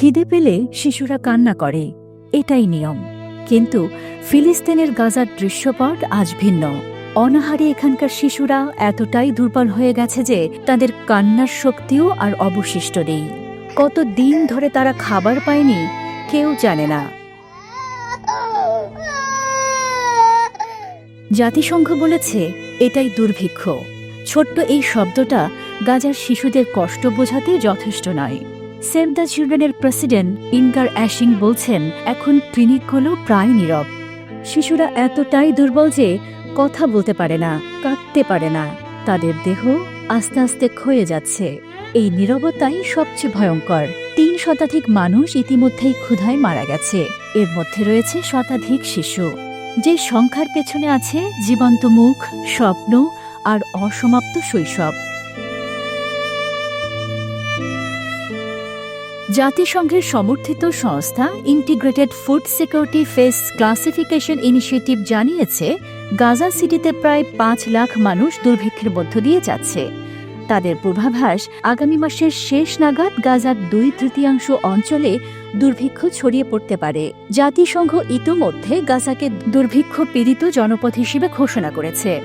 খিদে পেলে শিশুরা কান্না করে। এটাই নিয়ম। কিন্তু ফিলিস্তিনের গাজার দৃশ্যপট আজ ভিন্ন। অনাহারে এখানকার শিশুরা এতটাই দুর্বল হয়ে গেছে যে তাদের কান্নার শক্তিও আর অবশিষ্ট নেই। কত দিন ধরে তারা খাবার পায়নি, কেউ জানে না। জাতিসংঘ বলেছে, এটাই দুর্ভিক্ষ। ছোট্ট এই শব্দটা গাজার শিশুদের কষ্ট বোঝাতে যথেষ্ট নয়। সেভ দ্য চিলড্রেনের প্রেসিডেন্ট ইনকার অ্যাশিং বলছেন, এখন ক্লিনিকগুলো প্রায় নীরব। শিশুরা এতটাই দুর্বল যে কথা বলতে পারে না, কাঁদতে পারে না। তাদের দেহ আস্তে আস্তে ক্ষয়ে যাচ্ছে। এই নীরবতাই সবচেয়ে ভয়ঙ্কর। তিন শতাধিক মানুষ ইতিমধ্যেই ক্ষুধায় মারা গেছে। এর মধ্যে রয়েছে শতাধিক শিশু। যে সংখ্যার পেছনে আছে জীবন্ত মুখ, স্বপ্ন আর অসমাপ্ত শৈশব। জাতিসংঘের সমর্থিত সংস্থা integrated food security phase classification initiative জানিয়েছে, গাজা সিটিতে প্রায় পাঁচ লাখ মানুষ দুর্ভিক্ষের মধ্য দিয়ে যাচ্ছে। তাদের পূর্বাভাস, আগামী মাসের শেষ নাগাদ গাজার দুই তৃতীয়াংশ অঞ্চলে দুর্ভিক্ষ ছড়িয়ে পড়তে পারে। জাতিসংঘ ইতোমধ্যে গাজাকে দুর্ভিক্ষ পীড়িত জনপদ হিসেবে ঘোষণা করেছে।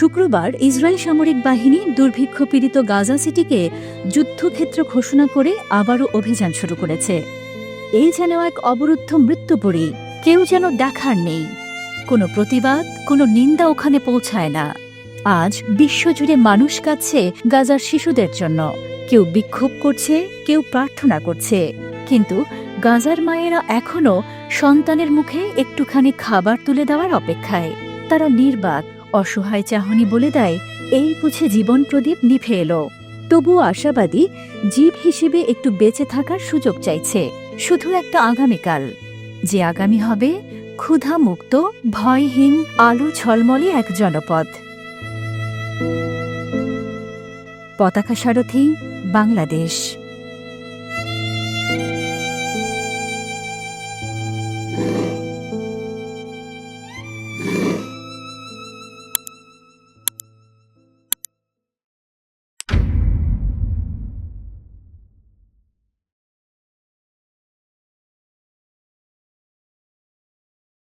শুক্রবার ইসরায়েল সামরিক বাহিনী দুর্ভিক্ষ পীড়িত গাজা সিটিকে যুদ্ধক্ষেত্র ঘোষণা করে আবারও অভিযান শুরু করেছে। এই যেন এক অবরুদ্ধ মৃত্যুপুরী কেউ যেন দেখার নেই। কোনো প্রতিবাদ, কোনো নিন্দা ওখানে পৌঁছায় না। আজ বিশ্বজুড়ে মানুষ কাছে গাজার শিশুদের জন্য। কেউ বিক্ষোভ করছে, কেউ প্রার্থনা করছে। কিন্তু গাজার মায়েরা এখনও সন্তানের মুখে একটুখানি খাবার তুলে দেওয়ার অপেক্ষায়। তারা নির্বাক অসহায় চাহনি বলে দেয়, এই বুঝে জীবন প্রদীপ নিভে এলো। তবুও আশাবাদী, জীব হিসেবে একটু বেঁচে থাকার সুযোগ চাইছে, শুধু একটা আগামীকাল। যে আগামী হবে, ক্ষুধা মুক্ত, ভয়হীন, আলো ঝলমলে এক জনপদ। পতাকা সারথি, বাংলাদেশ।